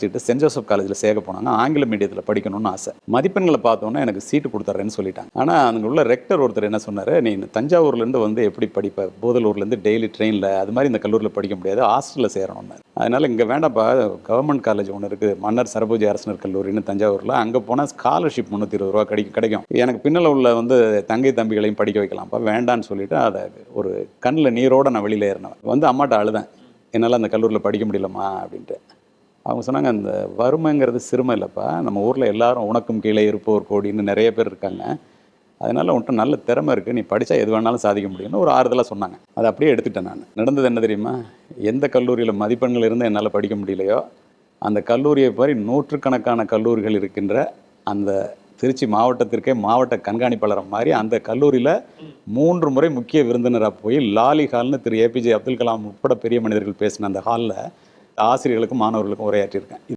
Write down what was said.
வச்சுட்டு send Joseph காலேஜில் சேர்க்க போனாங்க. ஆங்கில மீடியத்தில் படிக்கணும்னு ஆசை. மதிப்பெண்களை பார்த்தோன்னே எனக்கு சீட்டு கொடுத்துட்றேன்னு சொல்லிட்டாங்க. ஆனால் அங்கே உள்ள ரெக்டர் ஒருத்தர் என்ன சொன்னார்? நீ தஞ்சாவூர்லேருந்து வந்து எப்படி படிப்ப? போதலூர்லேருந்து டெய்லி ட்ரெயினில் அது மாதிரி இந்த கல்லூரியில் படிக்க முடியாது. ஹாஸ்டலில் சேரணும்னு. அதனால் இங்கே வேண்டாம்ப்பா. கவர்மெண்ட் காலேஜ் ஒன்று இருக்குது மன்னர் சரபோஜி அரசனர் கல்லூரின்னு தஞ்சாவூரில். அங்கே போனால் ஸ்காலர்ஷிப் முந்நூற்றி இருபது ரூபா கிடைக்கும் கிடைக்கும். எனக்கு பின்னால் உள்ள வந்து தங்கை தம்பிகளையும் படிக்க வைக்கலாம்ப்பா. வேண்டான்னு சொல்லிட்டு அதை ஒரு கண்ணில் நீரோடு நான் வெளியில் ஏறினேன் வந்து அம்மாட்ட அழுதேன். என்னால் அந்த கல்லூரியில் படிக்க முடியலம்மா அப்படின்ட்டு. அவங்க சொன்னாங்க அந்த வறுமைங்கிறது சிறுமை இல்லைப்பா. நம்ம ஊரில் எல்லாரும் உனக்கும் கீழே இருப்போர் கோடின்னு நிறைய பேர் இருக்காங்க. அதனால் உன்ட்ட நல்ல திறமை இருக்குது நீ படித்தா எது வேணாலும் சாதிக்க முடியும்னு ஒரு ஆறுதலாக சொன்னாங்க. அதை அப்படியே எடுத்துட்டேன் நான். நடந்தது என்ன தெரியுமா? எந்த கல்லூரியில் மதிப்பெண்கள் இருந்து என்னால் படிக்க முடியலையோ அந்த கல்லூரியை மாதிரி நூற்றுக்கணக்கான கல்லூரிகள் இருக்கின்ற அந்த திருச்சி மாவட்டத்திற்கே மாவட்ட கண்காணிப்பாளர் மாதிரி அந்த கல்லூரியில் மூன்று முறை முக்கிய விருந்தினராக போய் லாலி ஹால்னு திரு ஏபிஜே அப்துல் கலாம் உட்பட பெரிய மனிதர்கள் பேசின அந்த ஹாலில் ஆசிரியர்களுக்கும் மாணவர்களுக்கும் உரையாற்றியிருக்கேன்.